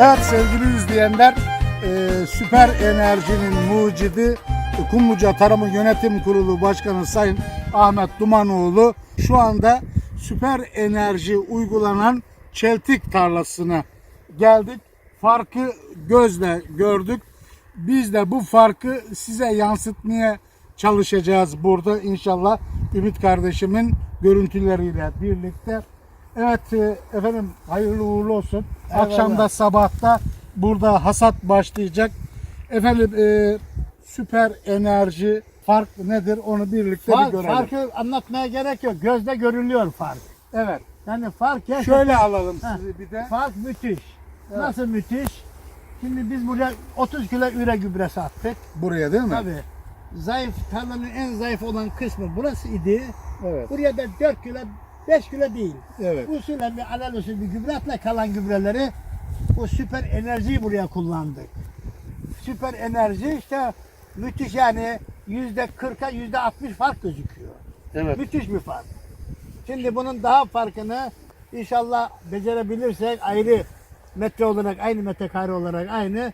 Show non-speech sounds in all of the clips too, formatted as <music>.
Evet sevgili izleyenler, e, Süper Enerji'nin mucidi Kumluca Tarımı Yönetim Kurulu Başkanı Sayın Ahmet Dumanoğlu şu anda Süper Enerji uygulanan çeltik tarlasına geldik. Farkı gözle gördük. Biz de bu farkı size yansıtmaya çalışacağız burada inşallah Ümit kardeşimin görüntüleriyle birlikte. Evet e, efendim hayırlı uğurlu olsun. Akşamda sabahta burada hasat başlayacak. Efendim e, süper enerji fark nedir onu birlikte Fark, bir görelim. farkı anlatmaya gerek yok. Gözde görülüyor fark. Evet. Yani fark gerçekten Şöyle alalım Ha. sizi bir de. fark müthiş. Nasıl müthiş? Şimdi biz buraya 30 kilo üre gübresi attık. Buraya değil mi? Tabii. Zayıf, tarlanın en zayıf olan kısmı burası idi. Evet. Buraya da 4 kilo, 5 kilo değil. Evet. Usulen bir alel usul bir gübre atla kalan gübreleri o süper enerjiyi buraya kullandık. Süper enerji işte müthiş yani yüzde 40'a yüzde 60 fark gözüküyor. Evet. Müthiş bir fark. Şimdi bunun daha farkını inşallah becerebilirsek ayrı metre olarak aynı metrekare olarak aynı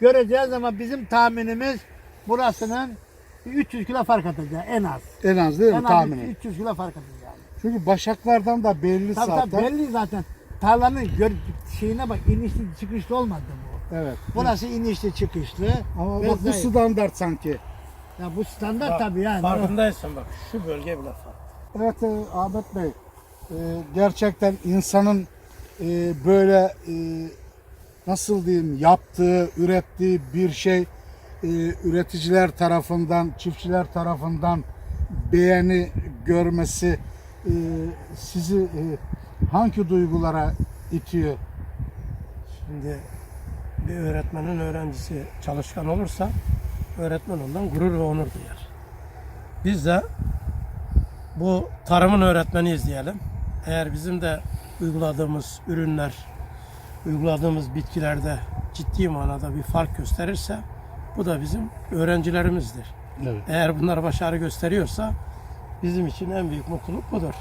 göreceğiz ama bizim tahminimiz burasının bir 300 kilo fark atacak en az. En az değil mi En az tahmini? 300 kilo fark atacak. Çünkü başaklardan da belli Tabii zaten. tabii belli zaten. Tarlanın gör, şeyine bak inişli çıkışlı olmadı bu. Evet. Burası inişli çıkışlı. Ama bak bu standart sanki. Ya bu standart Bak, tabii yani. Farkındaysan bak şu bölge bile farklı. Evet e, Ahmet Bey, e, gerçekten insanın e, böyle e, nasıl diyeyim yaptığı, ürettiği bir şey e, üreticiler tarafından, çiftçiler tarafından beğeni görmesi e, sizi e, hangi duygulara itiyor? Şimdi bir öğretmenin öğrencisi çalışkan olursa öğretmen ondan gurur ve onur duyar. Biz de bu tarımın öğretmeniyiz diyelim. Eğer bizim de uyguladığımız ürünler, uyguladığımız bitkilerde ciddi manada bir fark gösterirse bu da bizim öğrencilerimizdir. Evet. Eğer bunlar başarı gösteriyorsa bizim için en büyük mutluluk budur.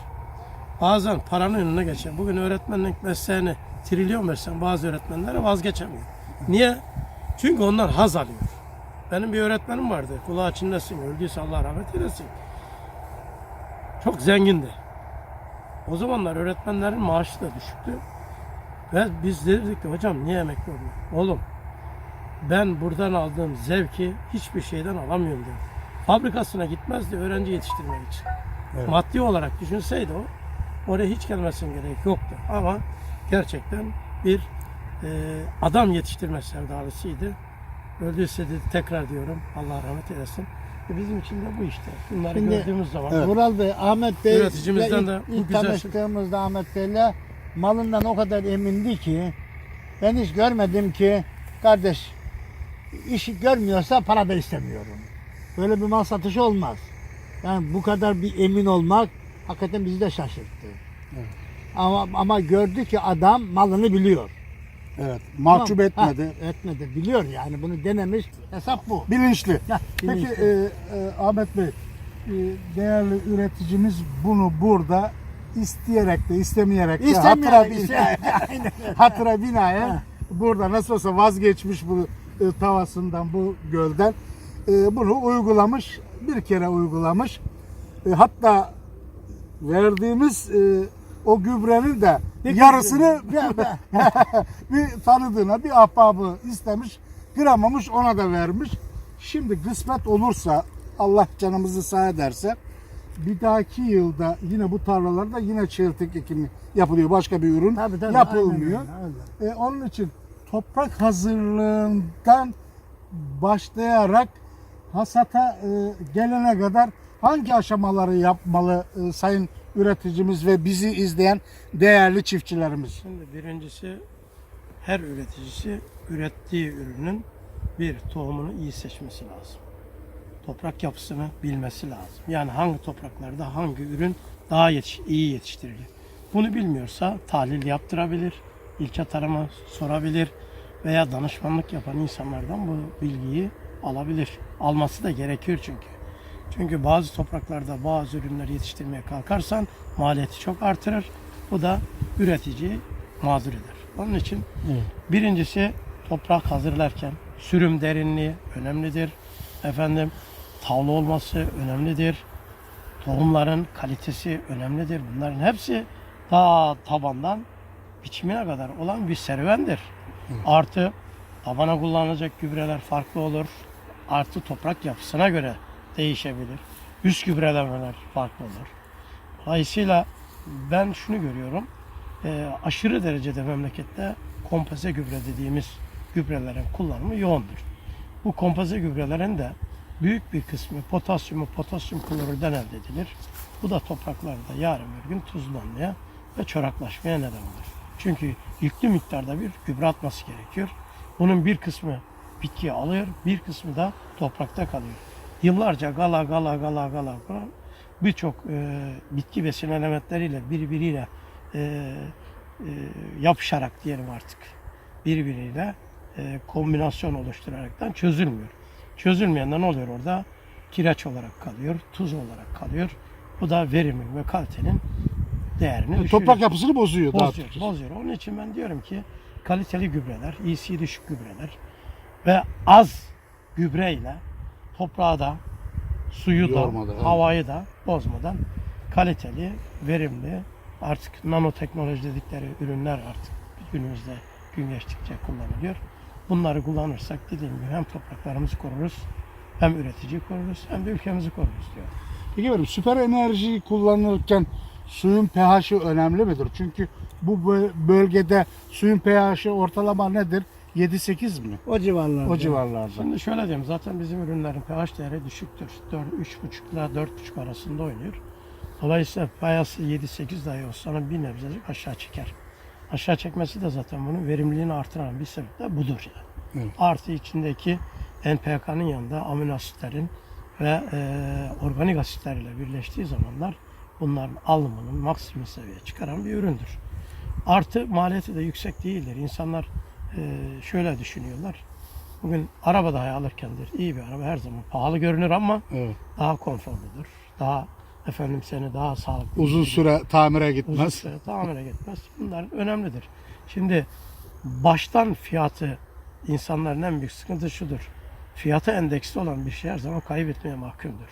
Bazen paranın önüne geçen, bugün öğretmenlik mesleğini trilyon versen bazı öğretmenlere vazgeçemiyor. Niye? Çünkü onlar haz alıyor. Benim bir öğretmenim vardı. Kulağı çinlesin, öldüyse Allah rahmet eylesin. Çok zengindi. O zamanlar öğretmenlerin maaşı da düşüktü. Ve biz dedik ki hocam niye emekli olmuyor? Oğlum ben buradan aldığım zevki hiçbir şeyden alamıyorum diyor. Fabrikasına gitmezdi öğrenci yetiştirmek için. Evet. Maddi olarak düşünseydi o oraya hiç gelmesine gerek yoktu. Ama gerçekten bir e, adam yetiştirme sevdalısıydı. Öldüyse de tekrar diyorum Allah rahmet eylesin. E bizim için de bu işte. Bunları Şimdi- gördüğümüz zaman Evet. Vural Bey, Ahmet Bey Üreticimizden ilk, de bu ilk güzel şey. tanıştığımızda Ahmet Bey'le malından o kadar emindi ki ben hiç görmedim ki kardeş işi görmüyorsa para da istemiyorum. Böyle bir mal satışı olmaz. Yani bu kadar bir emin olmak hakikaten bizi de şaşırttı. Ama ama gördü ki adam malını biliyor. Evet. Mahcup Tamam. etmedi. Ha, etmedi. Biliyor yani bunu denemiş. Hesap bu. Bilinçli. Ya, Peki bilinçli. e, e, Ahmet Bey, e, değerli üreticimiz bunu burada isteyerek de istemeyerek de hatıra, bina- <laughs> hatıra binaen Ha. burada nasıl olsa vazgeçmiş bu e, tavasından bu gölden E, bunu uygulamış bir kere uygulamış. E, hatta verdiğimiz e, o gübrenin de yarısını <laughs> bir tanıdığına bir ahbabı istemiş kıramamış ona da vermiş. Şimdi kısmet olursa Allah canımızı sağ ederse bir dahaki yılda yine bu tarlalarda yine çeltik ekimi yapılıyor. Başka bir ürün Tabii, tabii, yapılmıyor. aynen öyle, E, onun için toprak hazırlığından başlayarak hasata e, gelene kadar hangi aşamaları yapmalı e, sayın üreticimiz ve bizi izleyen değerli çiftçilerimiz? Şimdi birincisi her üreticisi ürettiği ürünün bir tohumunu iyi seçmesi lazım. Toprak yapısını bilmesi lazım. Yani hangi topraklarda hangi ürün daha yetiş, iyi yetiştirilir. Bunu bilmiyorsa tahlil yaptırabilir, ilçe tarıma sorabilir veya danışmanlık yapan insanlardan bu bilgiyi alabilir. Alması da gerekiyor çünkü. Çünkü bazı topraklarda bazı ürünleri yetiştirmeye kalkarsan maliyeti çok artırır. Bu da üreticiyi mağdur eder. Onun için birincisi toprak hazırlarken sürüm derinliği önemlidir. Efendim tavlı olması önemlidir. Tohumların kalitesi önemlidir. Bunların hepsi ta tabandan biçimine kadar olan bir serüvendir. Artı tabana kullanılacak gübreler farklı olur. Artı toprak yapısına göre değişebilir. Üst gübrelemeler farklı olur. Dolayısıyla ben şunu görüyorum. e, aşırı derecede memlekette kompoze gübre dediğimiz gübrelerin kullanımı yoğundur. Bu kompoze gübrelerin de büyük bir kısmı potasyumu potasyum klorürden elde edilir. Bu da topraklarda yarın bir gün tuzlanmaya ve çoraklaşmaya neden olur. Çünkü yüklü miktarda bir gübre atması gerekiyor. Bunun bir kısmı bitkiye alıyor, bir kısmı da toprakta kalıyor. Yıllarca gala gala gala gala gala birçok e, bitki besin elementleriyle birbiriyle e, e, yapışarak diyelim artık birbiriyle e, kombinasyon oluşturaraktan çözülmüyor. Çözülmeyenden ne oluyor orada? Kireç olarak kalıyor, tuz olarak kalıyor. Bu da verimin ve kalitenin değerini düşürüyor. Toprak yapısını bozuyor. bozuyor, bozuyor. Onun için ben diyorum ki kaliteli gübreler, iyisi düşük gübreler ve az gübreyle toprağı da, suyu da, Yormadan, evet. havayı da bozmadan kaliteli, verimli, artık nanoteknoloji dedikleri ürünler artık günümüzde gün geçtikçe kullanılıyor. Bunları kullanırsak dediğim gibi hem topraklarımızı koruruz, hem üreticiyi koruruz, hem de ülkemizi koruruz diyor. Peki efendim süper enerjiyi kullanırken suyun pH'i önemli midir? Çünkü bu bö- bölgede suyun pH'i ortalama nedir? 7-8 mi? O civarlarda. O civarlarda. Şimdi şöyle diyeyim zaten bizim ürünlerin pH değeri düşüktür. 4, 3,5 ile 4,5 arasında oynuyor. Dolayısıyla pH'si 7-8 dahi olsa bir nebzecik aşağı çeker. Aşağı çekmesi de zaten bunun verimliliğini artıran bir sebep de budur yani. Evet. Artı içindeki NPK'nın yanında amino asitlerin ve e, organik asitlerle birleştiği zamanlar bunların alımının maksimum seviyeye çıkaran bir üründür. Artı maliyeti de yüksek değildir. İnsanlar şöyle düşünüyorlar. Bugün araba dahi alırkendir. iyi bir araba her zaman pahalı görünür ama Evet. daha konforludur. Daha efendim seni daha sağlıklı. Uzun süre tamire Uzun gitmez. süre tamire gitmez. Bunlar önemlidir. Şimdi baştan fiyatı insanların en büyük sıkıntı şudur. Fiyatı endeksli olan bir şey her zaman kaybetmeye mahkumdur.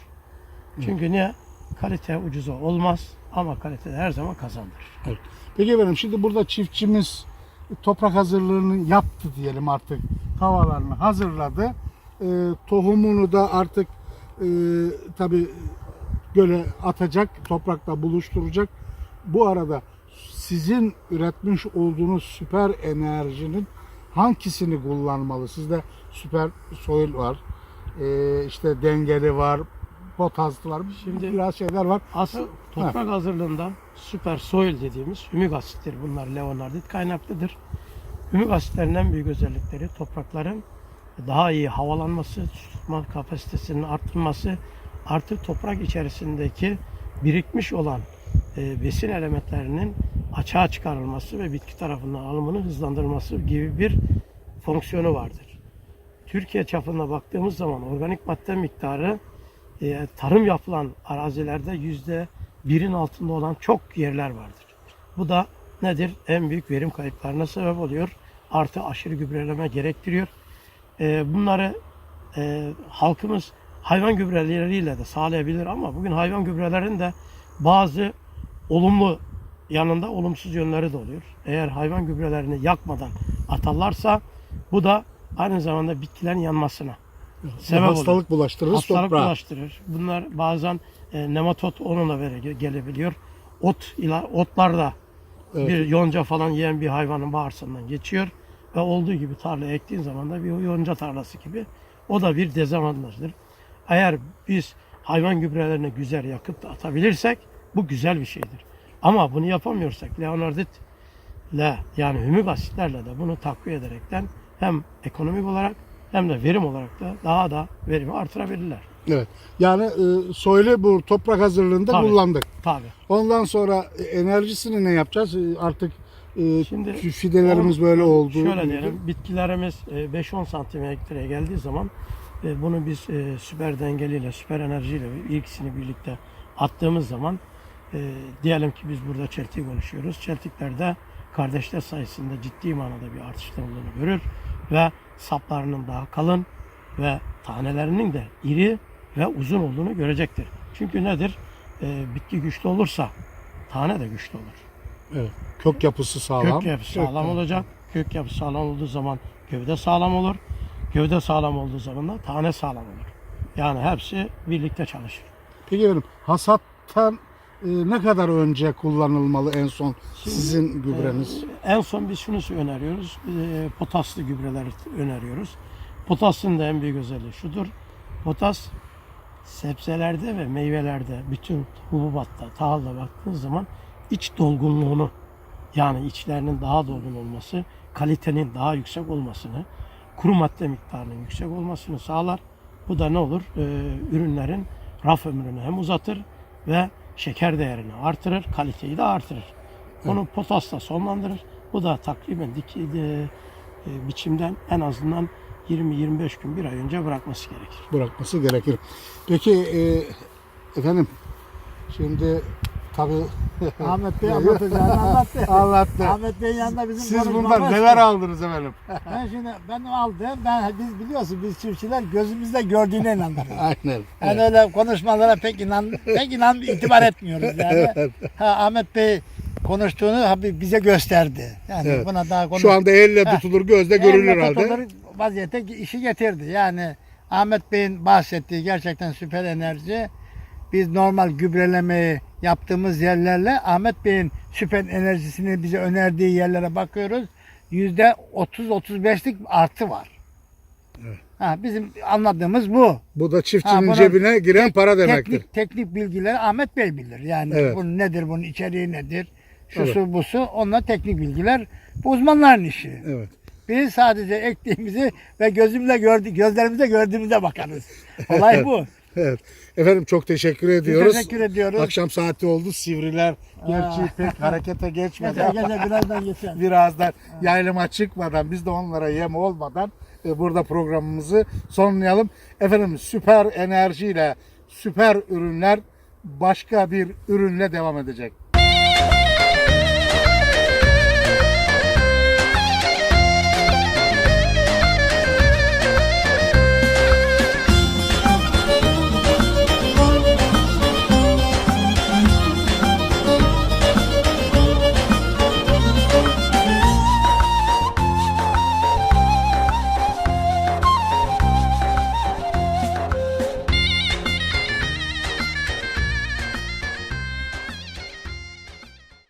Çünkü niye? Kalite ucuza olmaz ama kalite her zaman kazandır. Evet. Peki efendim şimdi burada çiftçimiz toprak hazırlığını yaptı diyelim artık. Havalarını hazırladı. Ee, tohumunu da artık e, tabi göle atacak, toprakla buluşturacak. Bu arada sizin üretmiş olduğunuz süper enerjinin hangisini kullanmalı? Sizde süper soil var, ee, işte dengeli var, potaslı var, Şimdi- biraz şeyler var. Asıl toprak hazırlığında süper soil dediğimiz hümik asittir. Bunlar leonardit kaynaklıdır. Hümik asitlerin en büyük özellikleri toprakların daha iyi havalanması, tutma kapasitesinin arttırması, artı toprak içerisindeki birikmiş olan e, besin elementlerinin açığa çıkarılması ve bitki tarafından alımını hızlandırması gibi bir fonksiyonu vardır. Türkiye çapında baktığımız zaman organik madde miktarı e, tarım yapılan arazilerde yüzde birin altında olan çok yerler vardır. Bu da nedir? En büyük verim kayıplarına sebep oluyor. Artı aşırı gübreleme gerektiriyor. E, bunları e, halkımız hayvan gübreleriyle de sağlayabilir ama bugün hayvan gübrelerin de bazı olumlu yanında olumsuz yönleri de oluyor. Eğer hayvan gübrelerini yakmadan atarlarsa bu da aynı zamanda bitkilerin yanmasına sebep hastalık bulaştırırız hastalık toprağa. bulaştırır. Bunlar bazen e, nematot onunla vere, gelebiliyor. Ot ila otlar da Evet. bir yonca falan yiyen bir hayvanın bağırsağından geçiyor ve olduğu gibi tarlaya ektiğin zaman da bir yonca tarlası gibi o da bir dezavantajdır. Eğer biz hayvan gübrelerini güzel yakıp da atabilirsek bu güzel bir şeydir. Ama bunu yapamıyorsak Leonardit le yani hümik asitlerle de bunu takviye ederekten hem ekonomik olarak hem de verim olarak da daha da verimi artırabilirler. Evet. Yani e, soylu bu toprak hazırlığında Tabii. kullandık. Tabii. Ondan sonra e, enerjisini ne yapacağız? E, Artık e, Şimdi fidelerimiz o- böyle oldu. Şöyle diyelim, bitkilerimiz e, 5-10 santim hektareye geldiği zaman e, bunu biz e, süper dengeliyle, süper enerjiyle ikisini birlikte attığımız zaman e, diyelim ki biz burada çeltik konuşuyoruz. Çeltiklerde kardeşler sayısında ciddi manada bir artışlar olduğunu görür ve saplarının daha kalın ve tanelerinin de iri ve uzun olduğunu görecektir. Çünkü nedir? E, bitki güçlü olursa tane de güçlü olur. Evet. Kök yapısı sağlam. Kök yapısı sağlam olacak. Kök yapısı sağlam olduğu zaman gövde sağlam olur. Gövde sağlam olduğu zaman da tane sağlam olur. Yani hepsi birlikte çalışır. Peki efendim hasattan ne kadar önce kullanılmalı en son sizin gübreniz? Ee, en son biz şunu öneriyoruz. e, potaslı gübreler öneriyoruz. Potasın da en büyük özelliği şudur. Potas sebzelerde ve meyvelerde bütün hububatta, tahılda baktığınız zaman iç dolgunluğunu yani içlerinin daha dolgun olması, kalitenin daha yüksek olmasını, kuru madde miktarının yüksek olmasını sağlar. Bu da ne olur? Ee, ürünlerin raf ömrünü hem uzatır ve şeker değerini artırır, kaliteyi de artırır. Onu potasla sonlandırır. Bu da takriben dik, e, e, biçimden en azından 20-25 gün bir ay önce bırakması gerekir. Bırakması gerekir. Peki e, efendim şimdi tabii <laughs> Ahmet Bey anlatacağını anlattı. <laughs> anlattı. Ahmet Bey'in yanında bizim Siz bundan neler aldınız efendim? <laughs> Ben şimdi ben aldım. Ben biz biliyorsun biz çiftçiler gözümüzde gördüğüne inanırız. Aynen. Yani öyle konuşmalara pek inan pek inan itibar etmiyoruz yani. Ha, Ahmet Bey konuştuğunu bize gösterdi. Yani Evet. buna daha konuş. Şu anda elle tutulur, gözle görülür Elle halde. tutulur vaziyete işi getirdi. Yani Ahmet Bey'in bahsettiği gerçekten süper enerji. Biz normal gübrelemeyi yaptığımız yerlerle Ahmet Bey'in süper enerjisini bize önerdiği yerlere bakıyoruz. Yüzde 30-35'lik artı var. Ha, bizim anladığımız bu. Bu da Ha, çiftçinin bunu cebine giren para demektir. Teknik, teknik bilgileri Ahmet Bey bilir. Yani Evet. bunun nedir, bunun içeriği nedir, şu Evet. su bu su. Onlar teknik bilgiler. Bu uzmanların işi. Evet. Biz sadece ektiğimizi ve gözümle gördük, gözlerimizle gördüğümüze bakarız. Olay <laughs> bu. Evet. Efendim çok teşekkür ediyoruz. teşekkür ediyoruz. Akşam saati oldu. Sivriler gerçi pek harekete geçmedi. Gece gece birazdan geçer. Birazdan yaylıma çıkmadan biz de onlara yem olmadan e, burada programımızı sonlayalım. Efendim süper enerjiyle süper ürünler başka bir ürünle devam edecek.